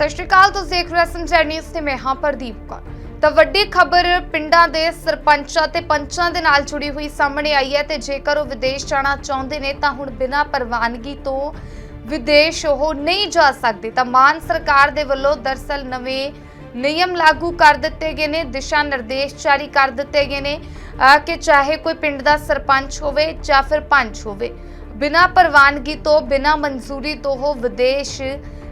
ਸਤਿ ਸ਼੍ਰੀ ਅਕਾਲ ਤੁਸੀਂ ਦੇਖ ਰਹੇ ਹੋ ਸੰਚਾਰ ਨਿਊਜ਼ ਤੇ ਮੈਂ ਹਾਂ ਪ੍ਰਦੀਪ ਕੌਰ। ਤਾਂ ਵੱਡੀ ਖਬਰ ਪਿੰਡਾਂ ਦੇ ਸਰਪੰਚਾਂ ਤੇ ਪੰਚਾਂ ਦੇ ਨਾਲ ਜੁੜੀ ਹੋਈ ਸਾਹਮਣੇ ਆਈ ਹੈ ਤੇ ਜੇਕਰ ਉਹ ਵਿਦੇਸ਼ ਜਾਣਾ ਚਾਹੁੰਦੇ ਨੇ ਤਾਂ ਹੁਣ ਬਿਨਾਂ ਪ੍ਰਵਾਨਗੀ ਤੋਂ ਵਿਦੇਸ਼ ਉਹ ਨਹੀਂ ਜਾ ਸਕਦੇ। ਤਾਂ ਮਾਨ ਸਰਕਾਰ ਦੇ ਵੱਲੋਂ ਦਰਸਲ ਨਵੇਂ ਨਿਯਮ ਲਾਗੂ ਕਰ ਦਿੱਤੇ ਗਏ ਨੇ, ਦਿਸ਼ਾ ਨਿਰਦੇਸ਼ ਜਾਰੀ ਕਰ ਦਿੱਤੇ ਗਏ ਨੇ ਕਿ ਚਾਹੇ ਕੋਈ ਪਿੰਡ ਦਾ ਸਰਪੰਚ ਹੋਵੇ ਜਾਂ ਫਿਰ ਪੰਚ ਹੋਵੇ। ਬਿਨਾਂ ਪ੍ਰਵਾਨਗੀ ਤੋਂ, ਬਿਨਾਂ ਮਨਜ਼ੂਰੀ ਤੋਂ ਉਹ ਵਿਦੇਸ਼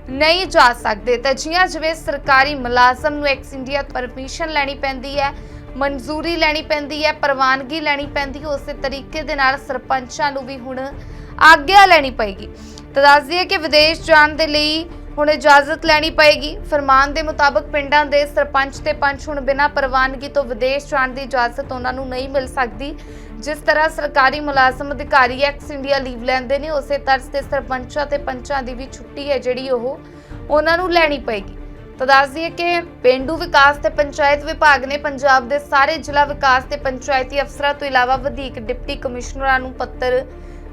ਨਹੀਂ ਜਾ ਸਕਦੇ। ਤਾਂ ਜਿਵੇਂ ਜਿਵੇਂ ਸਰਕਾਰੀ ਮੁਲਾਜ਼ਮ ਨੂੰ ਐਕਸ ਇੰਡੀਆ ਤੋਂ ਪਰਮਿਸ਼ਨ ਲੈਣੀ ਪੈਂਦੀ ਹੈ, ਮਨਜ਼ੂਰੀ ਲੈਣੀ ਪੈਂਦੀ ਹੈ, ਪ੍ਰਵਾਨਗੀ ਲੈਣੀ ਪੈਂਦੀ ਹੈ ਉਸੇ ਤਰੀਕੇ ਦੇ ਨਾਲ ਸਰਪੰਚਾਂ ਨੂੰ ਵੀ ਹੁਣ ਆਗਿਆ ਲੈਣੀ ਪਏਗੀ। ਤਾਂ ਦੱਸ ਦਈਏ ਕਿ ਵਿਦੇਸ਼ ਜਾਣ ਦੇ ਲਈ ਹੁਣ ਇਜਾਜ਼ਤ ਲੈਣੀ ਪਏਗੀ। ਫਰਮਾਨ ਦੇ ਮੁਤਾਬਕ ਪਿੰਡਾਂ ਦੇ ਸਰਪੰਚ ਤੇ ਪੰਚ ਹੁਣ ਬਿਨਾਂ ਪ੍ਰਵਾਨਗੀ ਤੋਂ ਵਿਦੇਸ਼ ਜਾਣ ਦੀ ਇਜਾਜ਼ਤ ਉਹਨਾਂ ਨੂੰ ਨਹੀਂ ਮਿਲ ਸਕਦੀ। ਜਿਸ ਤਰ੍ਹਾਂ ਸਰਕਾਰੀ ਮੁਲਾਜ਼ਮ ਅਧਿਕਾਰੀ ਐਕਸ ਇੰਡੀਆ ਲੀਵ ਲੈਂਦੇ ਨੇ, ਉਸੇ ਤਰ੍ਹਾਂ ਤੇ ਸਰਪੰਚਾਂ ਤੇ ਪੰਚਾਂ ਦੀ ਵੀ ਛੁੱਟੀ ਹੈ ਜਿਹੜੀ ਉਹ ਉਹਨਾਂ ਨੂੰ ਲੈਣੀ ਪਏਗੀ। ਤਾਂ ਦੱਸ ਦਈਏ ਕਿ ਪਿੰਡੂ ਵਿਕਾਸ ਤੇ ਪੰਚਾਇਤ ਵਿਭਾਗ ਨੇ ਪੰਜਾਬ ਦੇ ਸਾਰੇ ਜ਼ਿਲ੍ਹਾ ਵਿਕਾਸ ਤੇ ਪੰਚਾਇਤੀ ਅਫਸਰਾਂ ਤੋਂ ਇਲਾਵਾ ਵਧੀਕ ਡਿਪਟੀ ਕਮਿਸ਼ਨਰਾਂ ਨੂੰ ਪੱਤਰ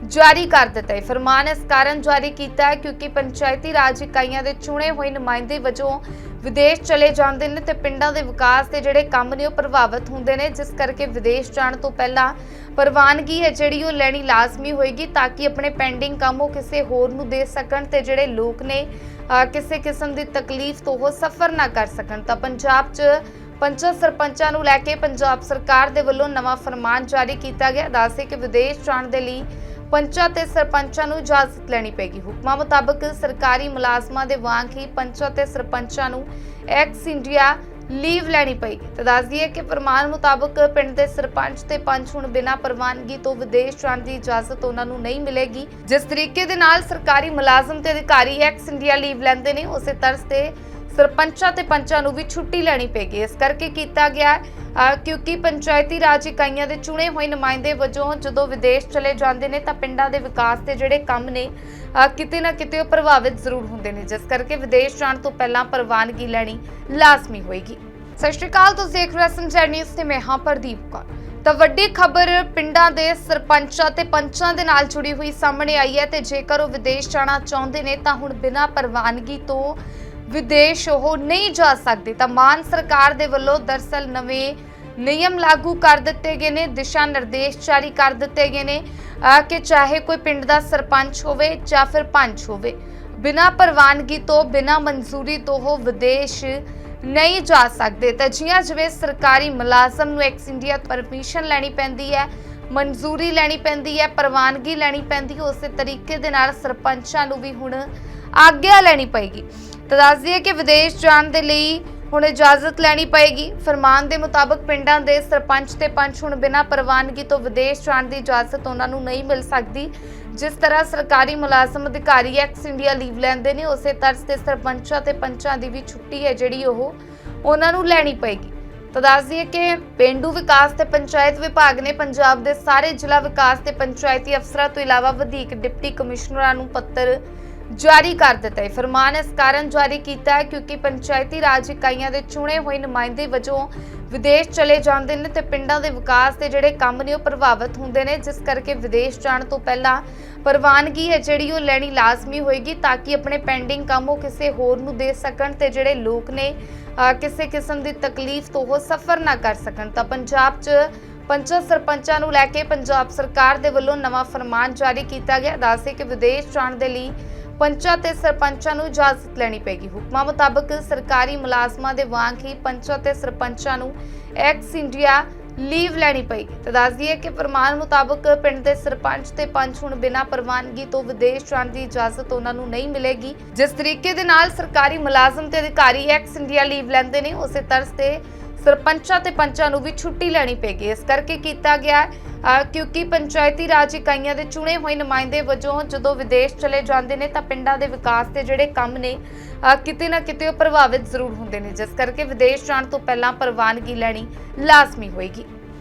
ਜਾਰੀ ਕਰ ਦਿੱਤਾ ਹੈ। ਫਰਮਾਨ ਇਸ ਕਾਰਨ ਜਾਰੀ ਕੀਤਾ ਹੈ ਕਿਉਂਕਿ ਪੰਚਾਇਤੀ ਰਾਜ ਇਕਾਈਆਂ ਦੇ ਚੁਣੇ ਹੋਏ ਨੁਮਾਇੰਦੇ ਵਜੋਂ ਵਿਦੇਸ਼ ਚਲੇ ਜਾਂਦੇ ਨੇ ਤੇ ਪਿੰਡਾਂ ਦੇ ਵਿਕਾਸ ਦੇ ਜਿਹੜੇ ਕੰਮ ਨੇ ਉਹ ਪ੍ਰਭਾਵਿਤ ਹੁੰਦੇ ਨੇ, ਜਿਸ ਕਰਕੇ ਵਿਦੇਸ਼ ਜਾਣ ਤੋਂ ਪਹਿਲਾਂ ਪ੍ਰਵਾਨਗੀ ਹੈ ਜਿਹੜੀ ਉਹ ਲੈਣੀ ਲਾਜ਼ਮੀ ਹੋਏਗੀ ਤਾਂ ਕਿ ਆਪਣੇ ਪੈਂਡਿੰਗ ਕੰਮ ਉਹ ਕਿਸੇ ਹੋਰ ਨੂੰ ਦੇ ਸਕਣ ਤੇ ਜਿਹੜੇ ਲੋਕ ਨੇ ਕਿਸੇ ਕਿਸਮ ਦੀ ਤਕਲੀਫ ਤੋਂ ਉਹ ਸਫਰ ਨਾ ਕਰ ਸਕਣ। ਤਾਂ ਪੰਜਾਬ 'ਚ ਪੰਚਾਂ ਸਰਪੰਚਾਂ ਨੂੰ ਲੈ ਕੇ ਪੰਜਾਬ ਸਰਕਾਰ ਦੇ ਵੱਲੋਂ ਨਵਾਂ ਫਰਮਾਨ ਜਾਰੀ ਕੀਤਾ ਗਿਆ। ਦੱਸੇ ਕਿ ਵਿਦੇਸ਼ ਜਾਣ ਦੇ ਲਈ ਪੰਚਾਂ ਤੇ ਸਰਪੰਚਾਂ ਨੂੰ ਇਜਾਜ਼ਤ ਲੈਣੀ ਪੈਗੀ ਹੁਕਮਾਂ ਮੁਤਾਬਕ ਸਰਕਾਰੀ ਮੁਲਾਜ਼ਮਾਂ ਦੇ ਵਾਂਗ ਹੀ ਪੰਚਾਂ ਤੇ ਸਰਪੰਚਾਂ ਨੂੰ ਐਕਸ ਇੰਡੀਆ ਲੀਵ ਲੈਣੀ ਪਏਗੀ। ਤਾਂ ਦੱਸ ਦਈਏ ਕਿ ਫਰਮਾਨ ਮੁਤਾਬਕ ਪਿੰਡ ਦੇ ਸਰਪੰਚ ਤੇ ਪੰਚ ਹੁਣ ਬਿਨਾਂ ਪ੍ਰਵਾਨਗੀ ਤੋਂ ਵਿਦੇਸ਼ ਜਾਣ ਦੀ ਇਜਾਜ਼ਤ ਉਹਨਾਂ ਨੂੰ ਨਹੀਂ ਮਿਲੇਗੀ। ਜਿਸ ਤਰੀਕੇ ਦੇ ਨਾਲ ਸਰਕਾਰੀ ਮੁਲਾਜ਼ਮ ਤੇ ਅਧਿਕਾਰੀ ਐਕਸ ਇੰਡੀਆ ਲੀਵ ਲੈਂਦੇ ਨੇ, ਉਸੇ ਤਰ੍ਹਾਂ ਤੇ ਸਰਪੰਚਾਂ ਤੇ ਪੰਚਾਂ ਨੂੰ ਵੀ ਛੁੱਟੀ ਲੈਣੀ ਪਏਗੀ ਇਸ ਕਰਕੇ ਕੀਤਾ ਗਿਆ ਕਿਉਂਕਿ ਪੰਚਾਇਤੀ ਰਾਜ ਇਕਾਈਆਂ ਦੇ ਚੁਣੇ ਹੋਏ ਨੁਮਾਇੰਦੇ ਵਜੋਂ ਜਦੋਂ ਵਿਦੇਸ਼ ਚਲੇ ਜਾਂਦੇ ਨੇ ਤਾਂ ਪਿੰਡਾਂ ਦੇ ਵਿਕਾਸ ਦੇ ਜਿਹੜੇ ਕੰਮ ਨੇ ਕਿਤੇ ਨਾ ਕਿਤੇ ਉਹ ਪ੍ਰਭਾਵਿਤ ਜ਼ਰੂਰ ਹੁੰਦੇ ਨੇ, ਜਿਸ ਕਰਕੇ ਵਿਦੇਸ਼ ਜਾਣ ਤੋਂ ਪਹਿਲਾਂ ਪ੍ਰਵਾਨਗੀ ਲੈਣੀ ਲਾਜ਼ਮੀ ਹੋਏਗੀ। ਸਤਿ ਸ਼੍ਰੀ ਅਕਾਲ, ਤੁਸੀਂ ਦੇਖ ਰਹੇ ਹੋ ਸੰਚਾਰ ਨਿਊਜ਼ ਤੇ ਮੈਂ ਹਾਂ ਪ੍ਰਦੀਪ ਕੌਰ। ਤਾਂ ਵੱਡੀ ਖਬਰ ਪਿੰਡਾਂ ਦੇ ਸਰਪੰਚਾਂ ਤੇ ਪੰਚਾਂ ਦੇ ਨਾਲ ਜੁੜੀ ਹੋਈ ਸਾਹਮਣੇ ਆਈ ਹੈ ਤੇ ਜੇਕਰ ਉਹ ਵਿਦੇਸ਼ ਜਾਣਾ ਚਾਹੁੰਦੇ ਨੇ ਤਾਂ ਹੁਣ ਬਿਨਾਂ ਪ੍ਰਵਾਨਗੀ ਤੋਂ ਵਿਦੇਸ਼ ਉਹ ਨਹੀਂ ਜਾ ਸਕਦੇ, ਤਾਂ ਮਾਨ ਸਰਕਾਰ ਦੇ ਵੱਲੋਂ ਦਰਸਲ ਨਵੇਂ ਨਿਯਮ ਲਾਗੂ ਕਰ ਦਿੱਤੇ ਗਏ ਨੇ, ਦਿਸ਼ਾ ਨਿਰਦੇਸ਼ ਜਾਰੀ ਕਰ ਦਿੱਤੇ ਗਏ ਨੇ ਕਿ ਚਾਹੇ ਕੋਈ ਪਿੰਡ ਦਾ ਸਰਪੰਚ ਹੋਵੇ ਜਾਂ ਫਿਰ ਪੰਚ ਹੋਵੇ, ਬਿਨਾਂ ਪ੍ਰਵਾਨਗੀ ਤੋਂ, ਬਿਨਾਂ ਮਨਜ਼ੂਰੀ ਤੋਂ ਉਹ ਵਿਦੇਸ਼ ਨਹੀਂ ਜਾ ਸਕਦੇ। ਤਾਂ ਜਿਵੇਂ ਜਿਵੇਂ ਸਰਕਾਰੀ ਮੁਲਾਜ਼ਮ ਨੂੰ ਐਕਸ ਇੰਡੀਆ ਤੋਂ ਪਰਮਿਸ਼ਨ ਲੈਣੀ ਪੈਂਦੀ ਹੈ, ਮਨਜ਼ੂਰੀ ਲੈਣੀ ਪੈਂਦੀ ਹੈ, ਪ੍ਰਵਾਨਗੀ ਲੈਣੀ ਪੈਂਦੀ ਹੈ ਉਸੇ ਤਰੀਕੇ ਦੇ ਨਾਲ ਸਰਪੰਚਾਂ ਨੂੰ ਵੀ ਹੁਣ ਆਗਿਆ ਲੈਣੀ ਪਏਗੀ। ਤਾਂ ਦੱਸ ਦਈਏ ਕਿ ਵਿਦੇਸ਼ ਜਾਣ ਦੇ ਲਈ ਹੁਣ ਇਜਾਜ਼ਤ ਲੈਣੀ ਪਏਗੀ। ਫਰਮਾਨ ਦੇ ਮੁਤਾਬਕ ਪਿੰਡਾਂ ਦੇ ਸਰਪੰਚ ਤੇ ਪੰਚ ਹੁਣ ਬਿਨਾਂ ਪ੍ਰਵਾਨਗੀ ਤੋਂ ਵਿਦੇਸ਼ ਜਾਣ ਦੀ ਇਜਾਜ਼ਤ ਉਹਨਾਂ ਨੂੰ ਨਹੀਂ ਮਿਲ ਸਕਦੀ। ਜਿਸ ਤਰ੍ਹਾਂ ਸਰਕਾਰੀ ਮੁਲਾਜ਼ਮ ਅਧਿਕਾਰੀ ਐਕਸ ਇੰਡੀਆ ਲੀਵ ਲੈਂਦੇ ਨੇ, ਉਸੇ ਤਰ੍ਹਾਂ ਤੇ ਸਰਪੰਚਾਂ ਤੇ ਪੰਚਾਂ ਦੀ ਵੀ ਛੁੱਟੀ ਹੈ ਜਿਹੜੀ ਉਹ ਉਹਨਾਂ ਨੂੰ ਲੈਣੀ ਪਏਗੀ। ਤਾਂ ਦੱਸ ਦਈਏ ਕਿ ਪਿੰਡੂ ਵਿਕਾਸ ਤੇ ਪੰਚਾਇਤ ਵਿਭਾਗ ਨੇ ਪੰਜਾਬ ਦੇ ਸਾਰੇ ਜ਼ਿਲ੍ਹਾ ਵਿਕਾਸ ਤੇ ਪੰਚਾਇਤੀ ਅਫਸਰਾਂ ਤੋਂ ਇਲਾਵਾ ਵਧੀਕ ਡਿਪਟੀ ਕਮਿਸ਼ਨਰਾਂ ਨੂੰ ਪੱਤਰ ਜਾਰੀ ਕਰ ਦਿੱਤਾ। ਹੈ ਫਰਮਾਨ ਇਸ ਕਾਰਨ ਜਾਰੀ ਕੀਤਾ ਹੈ ਕਿਉਂਕਿ ਪੰਚਾਇਤੀ ਰਾਜ ਇਕਾਈਆਂ ਦੇ ਚੁਣੇ ਹੋਏ ਨੁਮਾਇੰਦੇ ਵਜੋਂ ਵਿਦੇਸ਼ ਚਲੇ ਜਾਂਦੇ ਨੇ ਤੇ ਪਿੰਡਾਂ ਦੇ ਵਿਕਾਸ ਦੇ ਜਿਹੜੇ ਕੰਮ ਨੇ ਉਹ ਪ੍ਰਭਾਵਿਤ ਹੁੰਦੇ ਨੇ, ਜਿਸ ਕਰਕੇ ਵਿਦੇਸ਼ ਜਾਣ ਤੋਂ ਪਹਿਲਾਂ ਪ੍ਰਵਾਨਗੀ ਹੈ ਜਿਹੜੀ ਉਹ ਲੈਣੀ ਲਾਜ਼ਮੀ ਹੋਏਗੀ ਤਾਂ ਕਿ ਆਪਣੇ ਪੈਂਡਿੰਗ ਕੰਮ ਉਹ ਕਿਸੇ ਹੋਰ ਨੂੰ ਦੇ ਸਕਣ ਤੇ ਜਿਹੜੇ ਲੋਕ ਨੇ ਕਿਸੇ ਕਿਸਮ ਦੀ ਤਕਲੀਫ ਤੋਂ ਉਹ ਸਫਰ ਨਾ ਕਰ ਸਕਣ। ਤਾਂ ਪੰਜਾਬ 'ਚ ਪੰਚਾਂ ਸਰਪੰਚਾਂ ਨੂੰ ਲੈ ਕੇ ਪੰਜਾਬ ਸਰਕਾਰ ਦੇ ਵੱਲੋਂ ਨਵਾਂ ਫਰਮਾਨ ਜਾਰੀ ਕੀਤਾ ਗਿਆ। ਦੱਸੇ ਕਿ ਵਿਦੇਸ਼ ਜਾਣ ਦੇ ਲਈ ਪੰਚਾਂ ਤੇ ਸਰਪੰਚਾਂ ਨੂੰ ਇਜਾਜ਼ਤ ਲੈਣੀ ਪੈਗੀ ਹੁਕਮਾਂ ਮੁਤਾਬਕ ਸਰਕਾਰੀ ਮੁਲਾਜ਼ਮਾਂ ਦੇ ਵਾਂਗ ਹੀ ਪੰਚਾਂ ਤੇ ਸਰਪੰਚਾਂ ਨੂੰ ਐਕਸ ਇੰਡੀਆ ਲੀਵ ਲੈਣੀ ਪਏਗੀ। ਤਾਂ ਦੱਸ ਦਈਏ ਕਿ ਫਰਮਾਨ ਮੁਤਾਬਕ ਪਿੰਡ ਦੇ ਸਰਪੰਚ ਤੇ ਪੰਚ ਹੁਣ ਬਿਨਾਂ ਪ੍ਰਵਾਨਗੀ ਤੋਂ ਵਿਦੇਸ਼ ਜਾਣ ਦੀ ਇਜਾਜ਼ਤ ਉਹਨਾਂ ਨੂੰ ਨਹੀਂ ਮਿਲੇਗੀ। ਜਿਸ ਤਰੀਕੇ ਦੇ ਨਾਲ ਸਰਕਾਰੀ ਮੁਲਾਜ਼ਮ ਤੇ ਅਧਿਕਾਰੀ ਐਕਸ ਇੰਡੀਆ ਲੀਵ ਲੈਂਦੇ ਨੇ, ਉਸੇ ਤਰ੍ਹਾਂ ਤੇ ਸਰਪੰਚਾਂ ਤੇ ਪੰਚਾਂ ਨੂੰ ਵੀ ਛੁੱਟੀ ਲੈਣੀ ਪੈਗੀ ਇਸ ਕਰਕੇ ਕੀਤਾ ਗਿਆ ਕਿਉਂਕਿ ਪੰਚਾਇਤੀ ਰਾਜ ਇਕਾਈਆਂ ਦੇ ਚੁਣੇ ਹੋਏ ਨੁਮਾਇੰਦੇ ਵਜੋਂ ਜਦੋਂ ਵਿਦੇਸ਼ ਚਲੇ ਜਾਂਦੇ ਨੇ ਤਾਂ ਪਿੰਡਾਂ ਦੇ ਵਿਕਾਸ ਦੇ ਜਿਹੜੇ ਕੰਮ ਨੇ ਕਿਤੇ ਨਾ ਕਿਤੇ ਉਹ ਪ੍ਰਭਾਵਿਤ ਜ਼ਰੂਰ ਹੁੰਦੇ ਨੇ। ਜਿਸ ਕਰਕੇ ਵਿਦੇਸ਼ ਜਾਣ ਤੋਂ ਪਹਿਲਾਂ ਪ੍ਰਵਾਨਗੀ ਲੈਣੀ ਲਾਜ਼ਮੀ ਹੋਏਗੀ।